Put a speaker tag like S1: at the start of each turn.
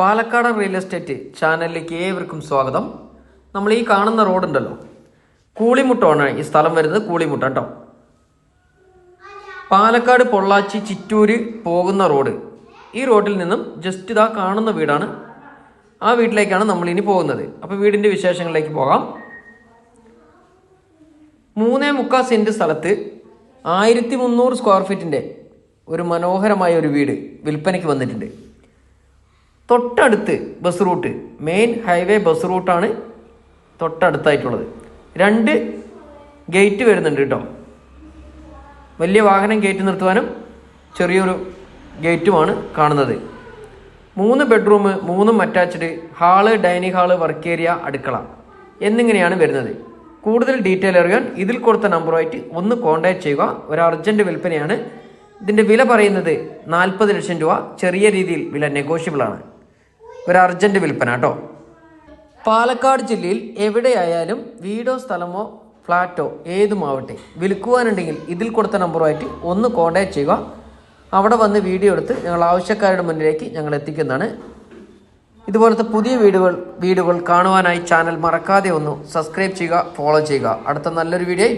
S1: Palakkad real estate ചാനലിലേക്ക് ഏവർക്കും സ്വാഗതം. നമ്മൾ ഈ കാണുന്ന റോഡുണ്ടല്ലോ കൂളിമുട്ടമാണ് ഈ സ്ഥലം വരുന്നത്. കൂളിമുട്ട കേട്ടോ പാലക്കാട് പൊള്ളാച്ചി ചിറ്റൂര് പോകുന്ന റോഡ്. ഈ റോഡിൽ നിന്നും ജസ്റ്റ് ഇതാ കാണുന്ന വീടാണ്. ആ വീട്ടിലേക്കാണ് നമ്മൾ ഇനി പോകുന്നത്. അപ്പോൾ വീടിന്റെ വിശേഷങ്ങളിലേക്ക് പോകാം. മൂന്നേ മുക്കാൽ സെന്റ് സ്ഥലത്ത് ആയിരത്തി മുന്നൂറ് സ്ക്വയർ ഫീറ്റിന്റെ ഒരു മനോഹരമായ ഒരു വീട് വിൽപ്പനയ്ക്ക് വന്നിട്ടുണ്ട്. തൊട്ടടുത്ത് bus route main highway bus റൂട്ടാണ് തൊട്ടടുത്തായിട്ടുള്ളത്. രണ്ട് ഗേറ്റ് വരുന്നുണ്ട് കേട്ടോ. വലിയ വാഹനം ഗേറ്റ് നിർത്തുവാനും ചെറിയൊരു ഗേറ്റുമാണ് കാണുന്നത്. മൂന്ന് ബെഡ്റൂം മൂന്നും attached hall dining hall work area അടുക്കള എന്നിങ്ങനെയാണ് വരുന്നത്. കൂടുതൽ ഡീറ്റെയിൽ അറിയാൻ ഇതിൽ കൊടുത്ത നമ്പറുമായിട്ട് ഒന്ന് കോൺടാക്ട് ചെയ്യുക. ഒരു അർജന്റ് വിൽപ്പനയാണ്. ഇതിന്റെ വില പറയുന്നത് നാൽപ്പത് ലക്ഷം രൂപ. ചെറിയ രീതിയിൽ വില നെഗോഷ്യബിൾ ആണ്. ഒരു അർജന്റ് വിൽപ്പന കേട്ടോ. പാലക്കാട് ജില്ലയിൽ എവിടെയായാലും വീടോ സ്ഥലമോ ഫ്ലാറ്റോ ഏതുമാവട്ടെ വിൽക്കുവാനുണ്ടെങ്കിൽ ഇതിൽ കൊടുത്ത നമ്പറുമായിട്ട് ഒന്ന് കോൺടാക്ട് ചെയ്യുക. അവിടെ വന്ന് വീഡിയോ എടുത്ത് ഞങ്ങൾ ആവശ്യക്കാരുടെ മുന്നിലേക്ക് ഞങ്ങൾ എത്തിക്കുന്നതാണ്. ഇതുപോലത്തെ പുതിയ വീടുകൾ വീടുകൾ കാണുവാനായി ചാനൽ മറക്കാതെ ഒന്ന് സബ്സ്ക്രൈബ് ചെയ്യുക ഫോളോ ചെയ്യുക. അടുത്ത നല്ലൊരു വീഡിയോ